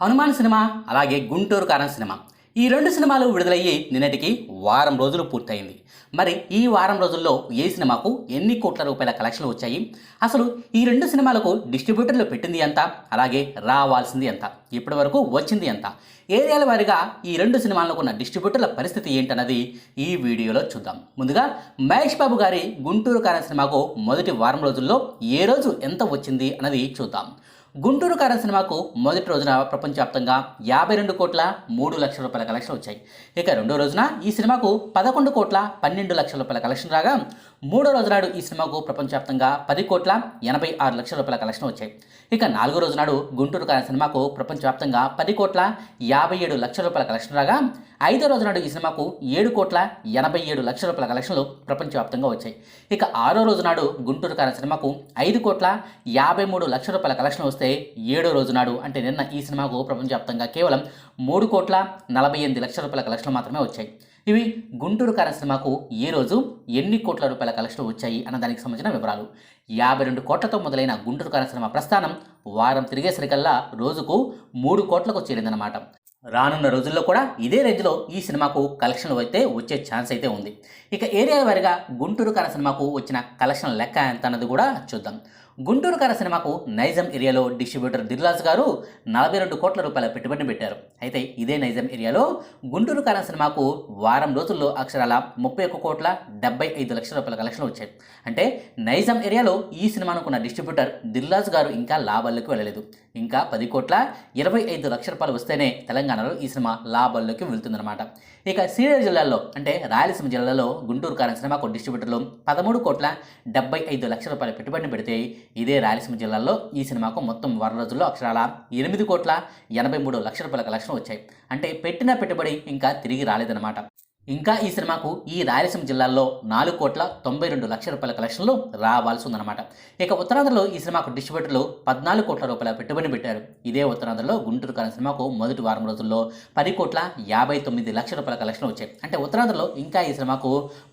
Hanuman cinema అలాగే గుంటూరు కారం cinema. ఈ రెండు సినిమాలు విడుదలయ్యి నిన్నటికి వారం రోజులు పూర్తయింది. మరి ఈ వారం రోజుల్లో ఏ సినిమాకు ఎన్ని కోట్ల రూపాయల కలెక్షన్లు వచ్చాయి? అసలు ఈ రెండు సినిమాలకు డిస్ట్రిబ్యూటర్లు పెట్టింది ఎంత? అలాగే రావాల్సింది ఎంత? ఇప్పటి వరకు వచ్చింది ఎంత? ఏరియాల వారిగా ఈ రెండు సినిమాలకు ఉన్న డిస్ట్రిబ్యూటర్ల పరిస్థితి ఏంటన్నది ఈ వీడియోలో చూద్దాం. ముందుగా మహేష్ బాబు గారి గుంటూరు కారణ సినిమాకు మొదటి వారం రోజుల్లో ఏ రోజు ఎంత వచ్చింది అన్నది చూద్దాం. గుంటూరు కారం సినిమాకు మొదటి రోజున ప్రపంచవ్యాప్తంగా యాభై రెండు కోట్ల మూడు లక్షల రూపాయల కలెక్షన్ వచ్చాయి. ఇక రెండో రోజున ఈ సినిమాకు పదకొండు కోట్ల పన్నెండు లక్షల రూపాయల కలెక్షన్ రాగా మూడో రోజు నాడు ఈ సినిమాకు ప్రపంచవ్యాప్తంగా పది కోట్ల ఎనభై ఆరు లక్షల రూపాయల కలెక్షన్ వచ్చాయి. ఇక నాలుగో రోజు నాడు గుంటూరు కాని సినిమాకు ప్రపంచవ్యాప్తంగా పది కోట్ల యాభై ఏడు లక్షల రూపాయల కలెక్షన్ రాగా ఐదో రోజు నాడు ఈ సినిమాకు ఏడు కోట్ల ఎనభై ఏడు లక్షల రూపాయల కలెక్షన్లు ప్రపంచవ్యాప్తంగా వచ్చాయి. ఇక ఆరో రోజు నాడు గుంటూరు కాని సినిమాకు ఐదు కోట్ల యాభై మూడు లక్షల రూపాయల కలెక్షన్ వస్తే ఏడో రోజు నాడు అంటే నిన్న ఈ సినిమాకు ప్రపంచవ్యాప్తంగా కేవలం మూడు కోట్ల నలభై ఎనిమిది లక్షల రూపాయల కలెక్షన్లు మాత్రమే వచ్చాయి. ఇవి గుంటూరు కారం సినిమాకు ఏ రోజు ఎన్ని కోట్ల రూపాయల కలెక్షన్లు వచ్చాయి అన్న దానికి సంబంధించిన వివరాలు. యాభై రెండు కోట్లతో మొదలైన గుంటూరు కారం సినిమా ప్రస్థానం వారం తిరిగేసరికల్లా రోజుకు మూడు కోట్లకు చేరిందన్నమాట. రానున్న రోజుల్లో కూడా ఇదే రేంజ్లో ఈ సినిమాకు కలెక్షన్లు అయితే వచ్చే ఛాన్స్ అయితే ఉంది. ఇక ఏరియా వారిగా గుంటూరు కార సినిమాకు వచ్చిన కలెక్షన్ లెక్క ఎంత అన్నది కూడా చూద్దాం. గుంటూరు కార సినిమాకు నైజాం ఏరియాలో డిస్ట్రిబ్యూటర్ దిల్రాజ్ గారు నలభై రెండు కోట్ల రూపాయల పెట్టుబడిని పెట్టారు. అయితే ఇదే నైజాం ఏరియాలో గుంటూరు కార సినిమాకు వారం రోజుల్లో అక్షరాల ముప్పై ఒక్క కోట్ల డెబ్బై ఐదు లక్షల రూపాయల కలెక్షన్ వచ్చాయి. అంటే నైజాం ఏరియాలో ఈ సినిమాను కొన్న డిస్ట్రిబ్యూటర్ దిల్రాజ్ గారు ఇంకా లాభాల్లోకి వెళ్ళలేదు. ఇంకా పది కోట్ల ఇరవై ఐదు లక్షల రూపాయలు వస్తేనే తెలంగాణలో ఈ సినిమా లాభాల్లోకి వెళ్తుందన్నమాట. ఇక సీనియర్ జిల్లాలో అంటే రాయలసీమ జిల్లాలో గుంటూరు కారం సినిమాకు డిస్ట్రిబ్యూటర్లు పదమూడు కోట్ల డెబ్బై ఐదు లక్షల రూపాయల పెట్టుబడిని పెడితే ఇదే రాయలసీమ జిల్లాలో ఈ సినిమాకు మొత్తం వారం రోజుల్లో అక్షరాల ఎనిమిది కోట్ల ఎనభై మూడు లక్షల రూపాయల కలెక్షన్ వచ్చాయి. అంటే పెట్టిన పెట్టుబడి ఇంకా తిరిగి రాలేదన్నమాట. ఇంకా ఈ సినిమాకు ఈ రాయలసీమ జిల్లాల్లో నాలుగు కోట్ల తొంభై రెండు లక్షల రూపాయల కలెక్షన్లు రావాల్సి ఉందన్నమాట. ఇక ఉత్తరాంధ్రలో ఈ సినిమాకు డిస్ట్రిబ్యూటర్లు పద్నాలుగు కోట్ల రూపాయల పెట్టుబడి పెట్టారు. ఇదే ఉత్తరాంధ్రలో గుంటూరు కాని సినిమాకు మొదటి వారం రోజుల్లో పది కోట్ల యాభై తొమ్మిది లక్షల రూపాయల కలెక్షన్ వచ్చాయి. అంటే ఉత్తరాంధ్రలో ఇంకా ఈ సినిమాకు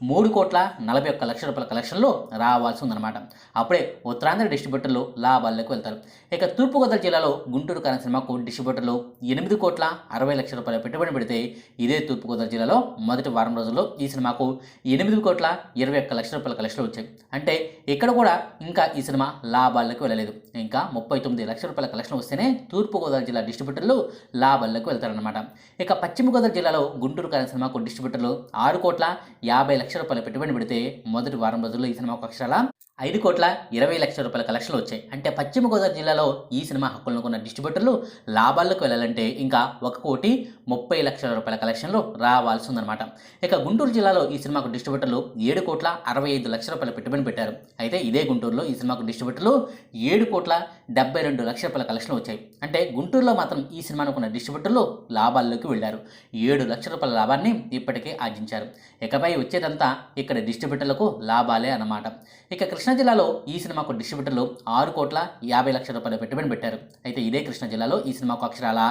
మూడు కోట్ల నలభై ఒక్క లక్షల రూపాయల కలెక్షన్లు రావాల్సి ఉందన్నమాట. అప్పుడే ఉత్తరాంధ్ర డిస్ట్రిబ్యూటర్లు లాభాల్లోకి వెళ్తారు. ఇక తూర్పుగోదావరి జిల్లాలో గుంటూరు కాని సినిమాకు డిస్ట్రిబ్యూటర్లు ఎనిమిది కోట్ల అరవై లక్షల రూపాయల పెట్టుబడి పెడితే ఇదే తూర్పుగోదావరి జిల్లాలో మొదటి మొదటి వారం రోజుల్లో ఈ సినిమాకు ఎనిమిది కోట్ల ఇరవై ఒక్క లక్షల రూపాయల కలెక్షన్లు వచ్చాయి. అంటే ఇక్కడ కూడా ఇంకా ఈ సినిమా లాభాలకు వెళ్ళలేదు. ఇంకా ముప్పై తొమ్మిది లక్షల రూపాయల కలెక్షన్ వస్తేనే తూర్పుగోదావరి జిల్లా డిస్ట్రిబ్యూటర్లు లాభాలకు వెళ్తారనమాట ఇక పశ్చిమ గోదావరి జిల్లాలో గుంటూరు కాలం సినిమాకు డిస్ట్రిబ్యూటర్లు ఆరు కోట్ల యాభై లక్షల రూపాయల పెట్టుబడి పెడితే మొదటి వారం రోజుల్లో ఈ సినిమాకు అక్షరాల ఐదు కోట్ల ఇరవై లక్షల రూపాయల కలెక్షన్లు వచ్చాయి. అంటే పశ్చిమ గోదావరి జిల్లాలో ఈ సినిమా హక్కులను కొన్న డిస్ట్రిబ్యూటర్లు లాభాల్లోకి వెళ్ళాలంటే ఇంకా ఒక కోటి ముప్పై లక్షల రూపాయల కలెక్షన్లు రావాల్సి ఉందన్నమాట ఇక గుంటూరు జిల్లాలో ఈ సినిమాకు డిస్ట్రిబ్యూటర్లు ఏడు కోట్ల అరవై ఐదు లక్షల రూపాయల పెట్టుబడి పెట్టారు. అయితే ఇదే గుంటూరులో ఈ సినిమాకు డిస్ట్రిబ్యూటర్లు ఏడు కోట్ల డెబ్బై రెండు లక్షల రూపాయల కలెక్షన్లు వచ్చాయి. అంటే గుంటూరులో మాత్రం ఈ సినిమాను కొన్న డిస్ట్రిబ్యూటర్లు లాభాల్లోకి వెళ్ళారు. ఏడు లక్షల రూపాయల లాభాన్ని ఇప్పటికే ఆర్జించారు. ఇకపై వచ్చేదంతా ఇక్కడ డిస్ట్రిబ్యూటర్లకు లాభాలే అన్నమాట. ఇక కృష్ణ జిల్లాలో ఈ సినిమాకు డిస్ట్రిబ్యూటర్లు ఆరు కోట్ల యాభై లక్షల రూపాయల పెట్టుబడి పెట్టారు. అయితే ఇదే కృష్ణా జిల్లాలో ఈ సినిమాకు అక్షరాల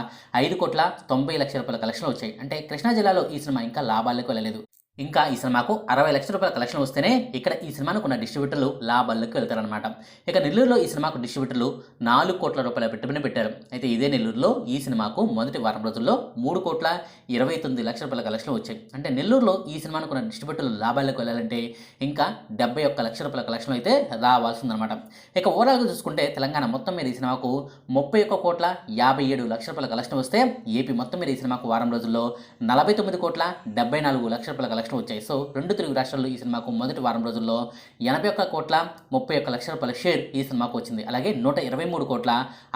ఐదు కోట్ల తొంభై లక్షల రూపాయల కలెక్షన్లు వచ్చాయి. అంటే కృష్ణా జిల్లాలో ఈ సినిమా ఇంకా లాభాలకు వెళ్ళలేదు. ఇంకా ఈ సినిమాకు అరవై లక్షల రూపాయల కలెక్షన్ వస్తేనే ఇక్కడ ఈ సినిమాను కొన్న డిస్ట్రిబ్యూటర్లు లాభాల్లోకి వెళ్తారనమాట ఇక నెల్లూరులో ఈ సినిమాకు డిస్ట్రిబ్యూటర్లు నాలుగు కోట్ల రూపాయల పెట్టుబడి పెట్టారు. అయితే ఇదే నెల్లూరులో ఈ సినిమాకు మొదటి వారం రోజుల్లో మూడు కోట్ల ఇరవై తొమ్మిది లక్షల రూపాయల కలెక్షన్ వచ్చాయి. అంటే నెల్లూరులో ఈ సినిమాను కొన్న డిస్ట్రిబ్యూటర్లు లాభాల్లోకి వెళ్ళాలంటే ఇంకా డెబ్బై ఒక్క లక్షల రూపాయల కలెక్షన్ అయితే రావాల్సిందనమాట ఇక ఓవరాల్గా చూసుకుంటే తెలంగాణ మొత్తం మీద ఈ సినిమాకు ముప్పై ఒక్క కోట్ల యాభై ఏడు లక్షల రూపాయల కలెక్షన్ వస్తే ఏపీ మొత్తం మీద ఈ సినిమాకు వారం రోజుల్లో నలభై తొమ్మిది కోట్ల డెబ్బై నాలుగు లక్షల రూపాయల కలెక్షన్ వచ్చాయి. సో రెండు తెలుగు రాష్ట్రాల్లో ఈ సినిమాకు మొదటి వారం రోజుల్లో ఎనభై ఒక్క కోట్ల ముప్పై ఒక్క లక్షల రూపాయల షేర్ ఈ సినిమాకు వచ్చింది. అలాగే నూట ఇరవై మూడు కోట్ల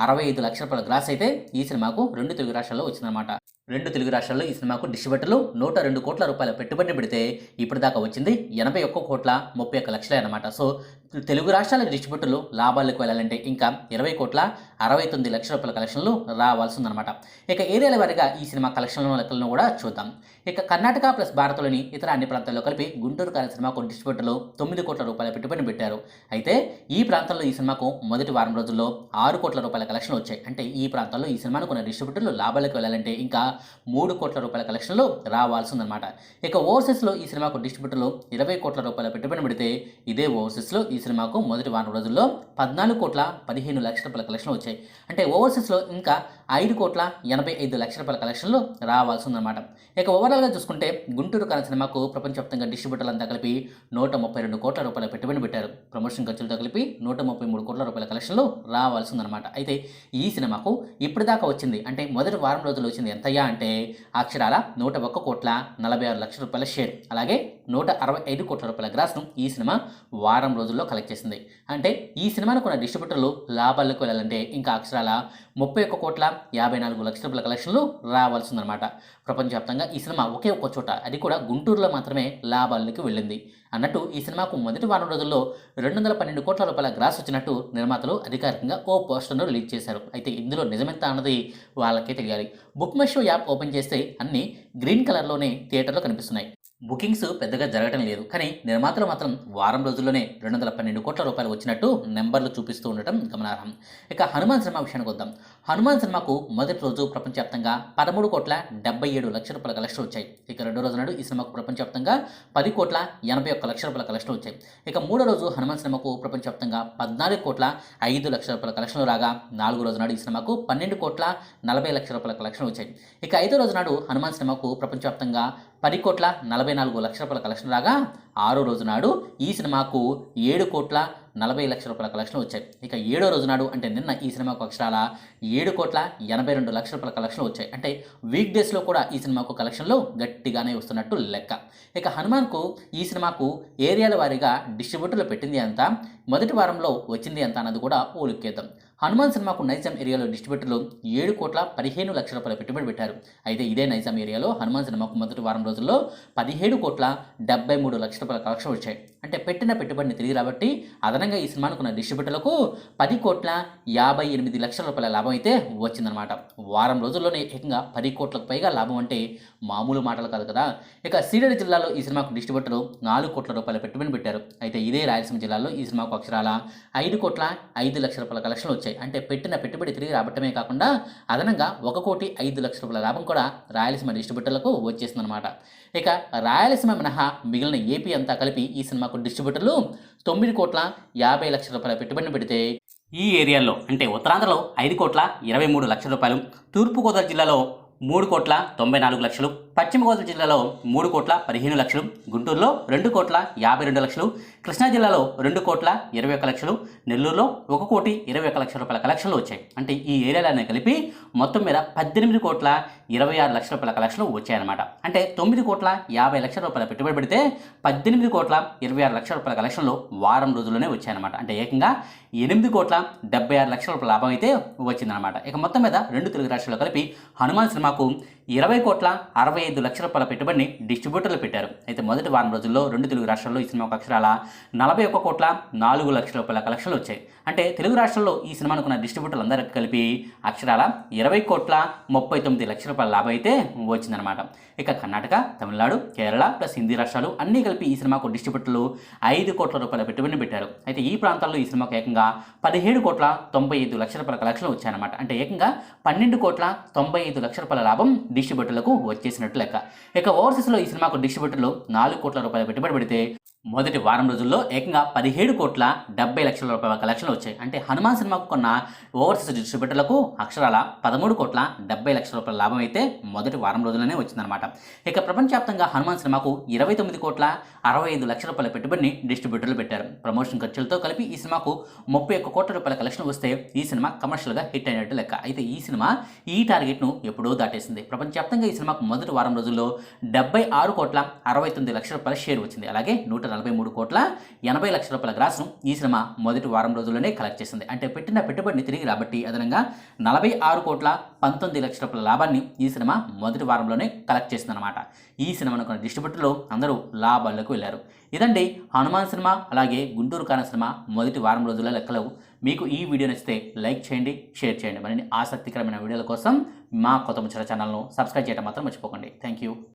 అరవై ఐదు లక్షల రూపాయల గ్రాస్ అయితే ఈ సినిమాకు రెండు తెలుగు రాష్ట్రాల్లో వచ్చిందన్నమాట. రెండు తెలుగు రాష్ట్రాల్లో ఈ సినిమాకు డిస్ట్రిబ్యూటర్లు నూట రెండు కోట్ల రూపాయల పెట్టుబడి పెడితే ఇప్పటిదాకా వచ్చింది ఎనభై ఒక్క కోట్ల ముప్పై ఒక్క లక్షలే అనమాట సో తెలుగు రాష్ట్రాల డిస్ట్రిబ్యూటర్లు లాభాలకు వెళ్ళాలంటే ఇంకా ఇరవై కోట్ల అరవై తొమ్మిది లక్షల రూపాయల కలెక్షన్లు రావాల్సి ఉందన్నమాట ఇక ఏరియాల వారిగా ఈ సినిమా కలెక్షన్ల లెక్కలను కూడా చూద్దాం. ఇక కర్ణాటక ప్లస్ భారత్లోని ఇతర అన్ని ప్రాంతాల్లో కలిపి గుంటూరు కాల సినిమాకు డిస్ట్రిబ్యూటర్లు తొమ్మిది కోట్ల రూపాయల పెట్టుబడి పెట్టారు. అయితే ఈ ప్రాంతంలో ఈ సినిమాకు మొదటి వారం రోజుల్లో ఆరు కోట్ల రూపాయల కలెక్షన్లు వచ్చాయి. అంటే ఈ ప్రాంతాల్లో ఈ సినిమాను కొన్ని డిస్ట్రిబ్యూటర్లు లాభాలకు వెళ్ళాలంటే ఇంకా మూడు కోట్ల రూపాయల కలెక్షన్లు రావాల్సి ఉందన్నమాట ఇక ఓవర్సీస్లో ఈ సినిమాకు డిస్ట్రిబ్యూటర్లు ఇరవై కోట్ల రూపాయల పెట్టుబడి పెడితే ఇదే ఓవర్సీస్లో ఈ సినిమాకు మొదటి వారం రోజుల్లో పద్నాలుగు కోట్ల పదిహేను లక్షల రూపాయల కలెక్షన్లు వచ్చాయి. అంటే ఓవర్సీస్లో ఇంకా ఐదు కోట్ల ఎనభై ఐదు లక్షల రూపాయల కలెక్షన్లు రావాల్సి ఉందన్నమాట ఇక ఓవరాల్గా చూసుకుంటే గుంటూరు కన్న సినిమాకు ప్రపంచవ్యాప్తంగా డిస్ట్రిబ్యూటర్లంతా కలిపి నూట ముప్పై రెండు కోట్ల రూపాయల పెట్టుబడి పెట్టారు. ప్రమోషన్ ఖర్చులతో కలిపి నూట ముప్పై మూడు కోట్ల రూపాయల కలెక్షన్లు రావాల్సి ఉందన్నమాట అయితే ఈ సినిమాకు ఇప్పటిదాకా వచ్చింది అంటే మొదటి వారం రోజులు వచ్చింది ఎంతయ్యా అంటే అక్షరాల నూట ఒక్క కోట్ల నలభై ఆరు లక్షల రూపాయల షేర్ అలాగే నూట అరవై ఐదు కోట్ల రూపాయల గ్రాస్ను ఈ సినిమా వారం రోజుల్లో కలెక్ట్ చేసింది. అంటే ఈ సినిమాను కొన్న డిస్ట్రిబ్యూటర్లు లాభాలకు వెళ్ళాలంటే ఇంకా అక్షరాల ముప్పై ఒక్క కోట్ల యాభై నాలుగు లక్షల రూపాయల కలెక్షన్లు రావాల్సిందనమాట ప్రపంచవ్యాప్తంగా ఈ సినిమా ఒకే ఒక్క చోట అది కూడా గుంటూరులో మాత్రమే లాభాలకి వెళ్ళింది. అన్నట్టు ఈ సినిమాకు మొదటి వారం రోజుల్లో రెండు వందల పన్నెండు కోట్ల రూపాయల గ్రాస్ వచ్చినట్టు నిర్మాతలు అధికారికంగా ఓ పోస్టర్ను రిలీజ్ చేశారు. అయితే ఇందులో నిజమెంత అన్నది వాళ్ళకే తెలియాలి. Book My Show app open చేస్తే అన్ని గ్రీన్ కలర్లోనే థియేటర్లో కనిపిస్తున్నాయి. బుకింగ్స్ పెద్దగా జరగడం లేదు. కానీ నిర్మాతలు మాత్రం వారం రోజుల్లోనే రెండు వందల పన్నెండు కోట్ల రూపాయలు వచ్చినట్టు నెంబర్లు చూపిస్తూ ఉండటం గమనార్హం. ఇక హనుమాన్ సినిమా విషయానికి వద్దాం. హనుమాన్ సినిమాకు మొదటి రోజు ప్రపంచవ్యాప్తంగా పదమూడు కోట్ల డెబ్బై ఏడు లక్షల రూపాయల కలెక్షన్ వచ్చాయి. ఇక రెండో రోజు నాడు ఈ సినిమాకు ప్రపంచవ్యాప్తంగా పది కోట్ల ఎనభై ఒక్క లక్షల రూపాయల కలెక్షన్ వచ్చాయి. ఇక మూడో రోజు హనుమాన్ సినిమాకు ప్రపంచవ్యాప్తంగా పద్నాలుగు కోట్ల ఐదు లక్షల రూపాయల కలెక్షన్లు రాగా నాలుగో రోజు నాడు ఈ సినిమాకు పన్నెండు కోట్ల నలభై లక్షల రూపాయల కలెక్షన్ వచ్చాయి. ఇక ఐదో రోజు నాడు హనుమాన్ సినిమాకు ప్రపంచవ్యాప్తంగా పది కోట్ల నలభై నాలుగు లక్షల రూపాయల కలెక్షన్ రాగా ఆరో రోజు నాడు ఈ సినిమాకు ఏడు కోట్ల నలభై లక్షల రూపాయల కలెక్షన్ వచ్చాయి. ఇక ఏడో రోజు నాడు అంటే నిన్న ఈ సినిమాకు అక్షరాల ఏడు కోట్ల ఎనభై రెండు లక్షల రూపాయల కలెక్షన్లు వచ్చాయి. అంటే వీక్ డేస్లో కూడా ఈ సినిమాకు కలెక్షన్లు గట్టిగానే వస్తున్నట్టు లెక్క. ఇక హనుమాన్కు ఈ సినిమాకు ఏరియాల వారీగా డిస్ట్రిబ్యూటర్లు పెట్టింది ఎంత మొదటి వారంలో వచ్చింది ఎంత అన్నది కూడా ఓలుక్కేద్దాం హనుమాన్ సినిమాకు నైజాం ఏరియాలో డిస్ట్రిబ్యూటర్లు ఏడు కోట్ల పదిహేను లక్షల రూపాయల పెట్టుబడి పెట్టారు. అయితే ఇదే నైజాం ఏరియాలో హనుమాన్ సినిమాకు మొదటి వారం రోజుల్లో పదిహేడు కోట్ల డెబ్బై మూడు లక్షల రూపాయల కలెక్షన్ వచ్చాయి. అంటే పెట్టిన పెట్టుబడిని తిరిగి రాబట్టి అదనంగా ఈ సినిమాను కొన్న డిస్ట్రిబ్యూటర్లకు పది కోట్ల యాభై ఎనిమిది లక్షల రూపాయల లాభం అయితే వచ్చిందనమాట వారం రోజుల్లోనే ఏకంగా పది కోట్లకు పైగా లాభం అంటే మామూలు మాటలు కాదు కదా. ఇక సీడెడ్ జిల్లాలో ఈ సినిమాకు డిస్ట్రిబ్యూటర్లు నాలుగు కోట్ల రూపాయల పెట్టుబడి పెట్టారు. అయితే ఇదే రాయలసీమ జిల్లాలో ఈ సినిమాకు అక్షరాల ఐదు కోట్ల ఐదు లక్షల రూపాయల కలెక్షన్లు వచ్చాయి. అంటే పెట్టిన పెట్టుబడి తిరిగి రాబట్టమే కాకుండా అదనంగా ఒక కోటి ఐదు లక్షల రూపాయల లాభం కూడా రాయలసీమ డిస్ట్రిబ్యూటర్లకు వచ్చేసిందనమాట ఇక రాయలసీమ మినహా మిగిలిన ఏపీ అంతా కలిపి ఈ సినిమాకు డిస్ట్రిబ్యూటర్లు తొమ్మిది కోట్ల యాభై లక్షల రూపాయల పెట్టుబడిని పెడితే ఈ ఏరియాలో అంటే ఉత్తరాంధ్రలో ఐదు కోట్ల ఇరవై మూడు లక్షల రూపాయలు తూర్పుగోదావరి జిల్లాలో మూడు కోట్ల తొంభై నాలుగు లక్షలు పశ్చిమ గోదావరి జిల్లాలో మూడు కోట్ల పదిహేను లక్షలు గుంటూరులో రెండు కోట్ల యాభై రెండు లక్షలు కృష్ణా జిల్లాలో రెండు కోట్ల ఇరవై ఒక్క లక్షలు నెల్లూరులో ఒక కోటి ఇరవై ఒక్క లక్షల రూపాయల కలెక్షన్లు వచ్చాయి. అంటే ఈ ఏరియాలన్నీ కలిపి మొత్తం మీద పద్దెనిమిది కోట్ల ఇరవై ఆరు లక్షల రూపాయల కలెక్షన్లు వచ్చాయన్నమాట. అంటే తొమ్మిది కోట్ల యాభై లక్షల రూపాయల పెట్టుబడి పెడితే పద్దెనిమిది కోట్ల ఇరవై ఆరు లక్షల రూపాయల కలెక్షన్లు వారం రోజుల్లోనే వచ్చాయన్నమాట. అంటే ఏకంగా ఎనిమిది కోట్ల డెబ్బై ఆరు లక్షల రూపాయల లాభం అయితే వచ్చిందనమాట ఇక మొత్తం మీద రెండు తెలుగు రాష్ట్రాల్లో కలిపి హనుమాన్ సినిమాకు ఇరవై కోట్ల అరవై ఐదు లక్షల రూపాయల పెట్టుబడిని డిస్ట్రిబ్యూటర్లు పెట్టారు. అయితే మొదటి వారం రోజుల్లో రెండు తెలుగు రాష్ట్రాల్లో ఈ సినిమాకు అక్షరాల నలభై ఒక్క కోట్ల నాలుగు లక్షల రూపాయల కలెక్షన్లు వచ్చాయి. అంటే తెలుగు రాష్ట్రాల్లో ఈ సినిమాను కొన్న డిస్ట్రిబ్యూటర్లు అందరికీ కలిపి అక్షరాల ఇరవై కోట్ల ముప్పై తొమ్మిది లక్షల రూపాయల లాభం అయితే వచ్చిందనమాట ఇక కర్ణాటక తమిళనాడు కేరళ ప్లస్ హిందీ రాష్ట్రాలు అన్నీ కలిపి ఈ సినిమాకు డిస్ట్రిబ్యూటర్లు ఐదు కోట్ల రూపాయల పెట్టుబడిని పెట్టారు. అయితే ఈ ప్రాంతాల్లో ఈ సినిమాకు ఏకంగా పదిహేడు కోట్ల తొంభై ఐదు లక్షల రూపాయల కలెక్షన్లు వచ్చాయన్నమాట. అంటే ఏకంగా పన్నెండు కోట్ల తొంభై ఐదు లక్షల రూపాయల లాభం డిస్ట్రిబ్యూటర్లకు వచ్చేసినట్లు లెక్క. ఇక ఓవర్సీస్లో ఈ సినిమాకు డిస్ట్రిబ్యూటర్లు నాలుగు కోట్ల రూపాయల పెట్టుబడి పెడితే మొదటి వారం రోజుల్లో ఏకంగా పదిహేడు కోట్ల డెబ్బై లక్షల రూపాయల కలెక్షన్లు వచ్చాయి. అంటే హనుమాన్ సినిమాకు కొన్న ఓవర్సీస్ డిస్ట్రిబ్యూటర్లకు అక్షరాల పదమూడు కోట్ల డెబ్బై లక్షల రూపాయల లాభం అయితే మొదటి వారం రోజుల్లోనే వచ్చిందనమాట ఇక ప్రపంచవ్యాప్తంగా హనుమాన్ సినిమాకు ఇరవై తొమ్మిది కోట్ల అరవై ఐదు లక్షల రూపాయల పెట్టుబడిని డిస్ట్రిబ్యూటర్లు పెట్టారు. ప్రమోషన్ ఖర్చులతో కలిపి ఈ సినిమాకు ముప్పై ఒక్క కోట్ల రూపాయల కలెక్షన్ వస్తే ఈ సినిమా కమర్షియల్గా హిట్ అయినట్టు లెక్క. అయితే ఈ సినిమా ఈ టార్గెట్ను ఎప్పుడో దాటేసింది. ప్రపంచవ్యాప్తంగా ఈ సినిమాకు మొదటి వారం రోజుల్లో డెబ్బై ఆరు కోట్ల అరవై తొమ్మిది లక్షల రూపాయల షేర్ వచ్చింది. అలాగే నూట నలభై మూడు కోట్ల ఎనభై లక్షల రూపాయల గ్రాస్ను ఈ సినిమా మొదటి వారం రోజుల్లోనే కలెక్ట్ చేసింది. అంటే పెట్టిన పెట్టుబడిని తిరిగి రాబట్టి అదనంగా నలభై ఆరు కోట్ల పంతొమ్మిది లక్షల రూపాయల లాభాన్ని ఈ సినిమా మొదటి వారంలోనే కలెక్ట్ చేసిందనమాట ఈ సినిమాను కొన్ని డిస్ట్రిబ్యూటర్లు అందరూ లాభాల్లోకి వెళ్ళారు. ఇదండి హనుమాన్ సినిమా అలాగే గుంటూరు కాన సినిమా మొదటి వారం రోజుల లెక్కలు. మీకు ఈ వీడియో నచ్చితే లైక్ చేయండి షేర్ చేయండి. మరిన్ని ఆసక్తికరమైన వీడియోల కోసం మా కొత్త ముచ్చట ఛానల్ను సబ్స్క్రైబ్ చేయడం మాత్రం మర్చిపోకండి. Thank you